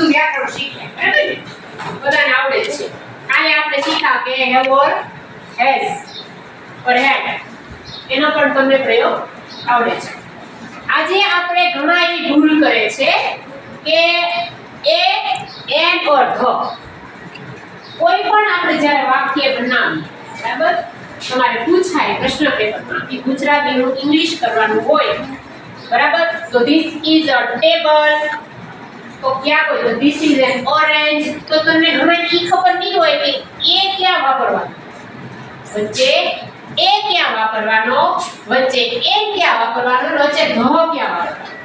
બધું વ્યાકરણ શીખ્યા બરાબર બધાને આવડે છે. કાલે આપણે શીખ્યા કે હેવ ઓર હેઝ ઓર હેડ. એનો પણ તમને પ્રયોગ આવડે છે. આજે આપણે ઘણા એવી ભૂલ કરે છે કે એ, એન, ઓર ધ. કોઈ પણ આપણે જ્યારે વાક્ય બનાવીએ, બરાબર? તમારે પૂછાય પ્રશ્ન પેપરમાં કે ગુજરાતીનું ઇંગ્લિશ કરવાનું હોય, બરાબર? તો ધીસ ઇઝ અ ટેબલ તો ક્યાં હોય તો ધીસ ઇઝ એન ઓરેન્જ તો તમને ઘણા ઈ ખબર નહીં હોય કે એ ક્યાં વાપરવાનો? વચ્ચે એ ક્યાં વાપરવાનો? વચ્ચે એ ક્યાં વાપરવાનો? વચ્ચે ધ ક્યાં વાપરવાનો?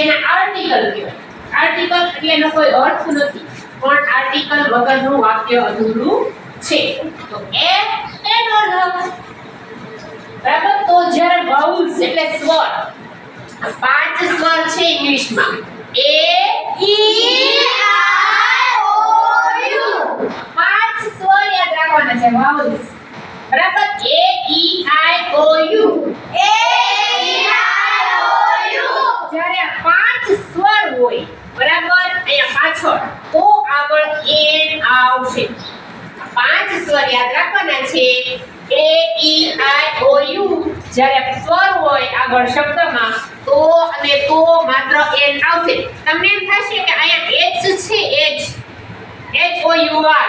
એના આર્ટિકલ કહેવાય. આર્ટિકલ એટલે એનો કોઈ અર્થ નથી, પણ આર્ટિકલ વગરનું વાક્ય અધૂરું છે. તો એ એનો અર્થ બરાબર? તો જ્યારે વાઉલ્સ એટલે સ્વર પાંચ સ્વર છે ઇંગ્લિશમાં. એ રાખવાના છે વાઉલ્સ બરાબર? એ ઈ આઈ ઓ you A E I O you જ્યારે પાંચ સ્વર હોય, બરાબર? અહીંયા પાછળ. તો આગળ એન આવશે. પાંચ સ્વર યાદ રાખવાના છે. એ ઈ આઈ ઓ યુ જ્યારે સ્વર હોય આગળ શબ્દમાં, તો અને તો માત્ર એન આવશે. તમને એમ થશે કે અહીંયા એચ છે H H O U R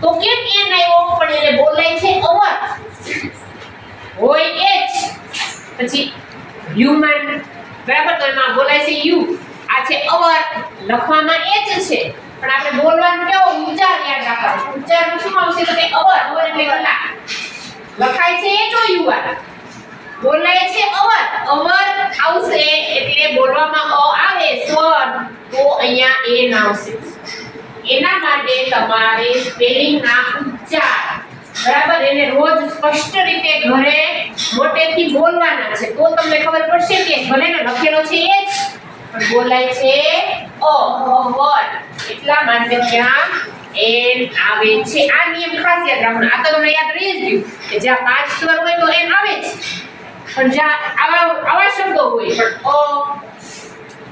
તો કેમ એન આવ્યો પણ એટલે બોલાય છે અવર. હોય એચ પછી હ્યુમન બરાબર? તો એમાં બોલાય છે યુ આ છે અવર. લખવામાં એચ છે. પણ આપણે બોલવાનું કેવો? ઉચ્ચાર યાદ રાખવાનો. ઉચ્ચાર શું આવશે? તો કે અવર. અવર એટલે કલાક લખાય છે એચ ઓ યુ આર બોલાય છે અવર. અવર આવશે એટલે બોલવામાં અ આવે, સ્વર. તો અહીંયા એ ના આવશે એના માટે તમારે સ્પેલિંગ ના ઉચ્ચાર. બરાબર? એને રોજ સ્પષ્ટ રીતે ઘરે મોટેથી બોલવાના છે. તો તમને ખબર પડશે કે ભલે લખેલો છે એ જ, પણ બોલાય છે અ, અવર. એટલા માટે ત્યાં એન આવે છે. આ નિયમ ખાસ યાદ રાખવાનો. આ તો તમને યાદ રહી જ ગયું કે જ્યાં પાંચ સ્વર હોય તો એન આવે જ. પણ જ્યાં આવા આવા શબ્દો હોય, પણ અ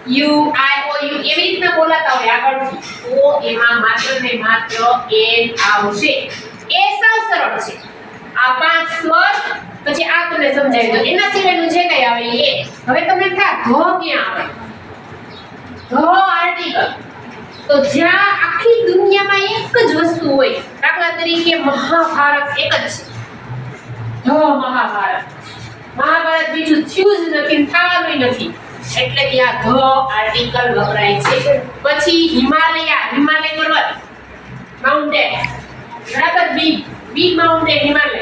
યુ, આઈ, ઓ, યુ, એવી રીતના બોલાતા હોય આગળથી. ઓ, એમાં માત્ર ને માત્ર એન આવશે. એ સાવ સરળ છે. આ પાંચ સ્વર, પછી આ તમને સમજાવી દો. એના સિવાયનું જે કઈ આવે એ, હવે તમને થાય, ઘ ક્યાં આવે? ઘ આર્ટિકલ. તો જ્યાં આખી દુનિયામાં એક જ વસ્તુ હોય, દાખલા તરીકે મહાભારત એક જ છે. ઘ મહાભારત. મહાભારત બીજું થયું જ નથી થવાનું નથી. એટલે ત્યાં ધ આર્ટિકલ વપરાય છે. પછી હિમાલય હિમાલય પર્વત માઉન્ટેન બરાબર બી બી માઉન્ટેન હિમાલય.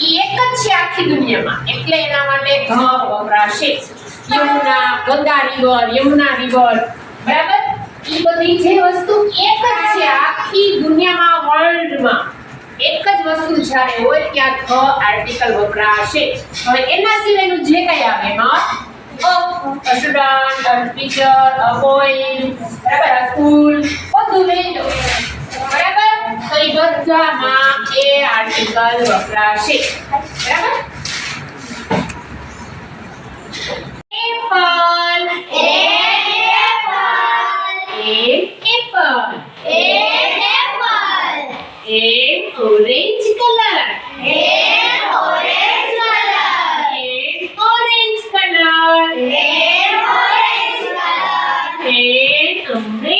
એ એક જ છે આખી દુનિયામાં. એટલે એના માટે ધ વપરાશે. Yamuna, Ganga river, Yamuna river. બરાબર? એ બધી જે વસ્તુ એક જ છે આખી દુનિયામાં વર્લ્ડમાં જ્યારે હોય ત્યાં ધ આર્ટિકલ વપરાશે. હવે એના સિવાયનું જે કંઈ આવે એમાં? a બરાબર? a બધું લઈ લો. બરાબર? એ બધામાં એ વપરાશે. બરાબર? apple apple an orange color. Hair orange color. Hair orange color. Hair orange color. Hair orange.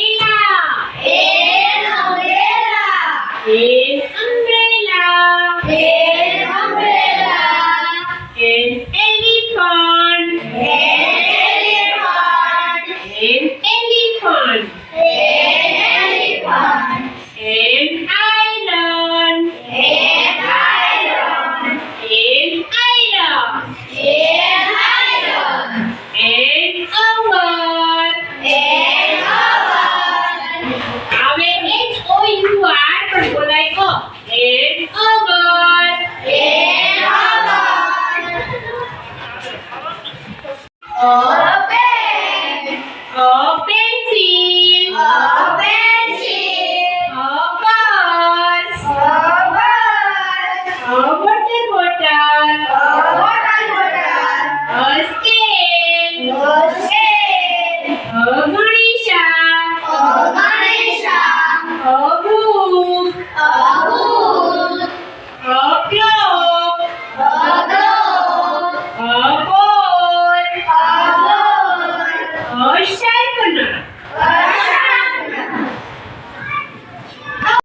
A pen. A pencil. A pencil. A bus. A bus. A water bottle. A water bottle. A scale. A scale. A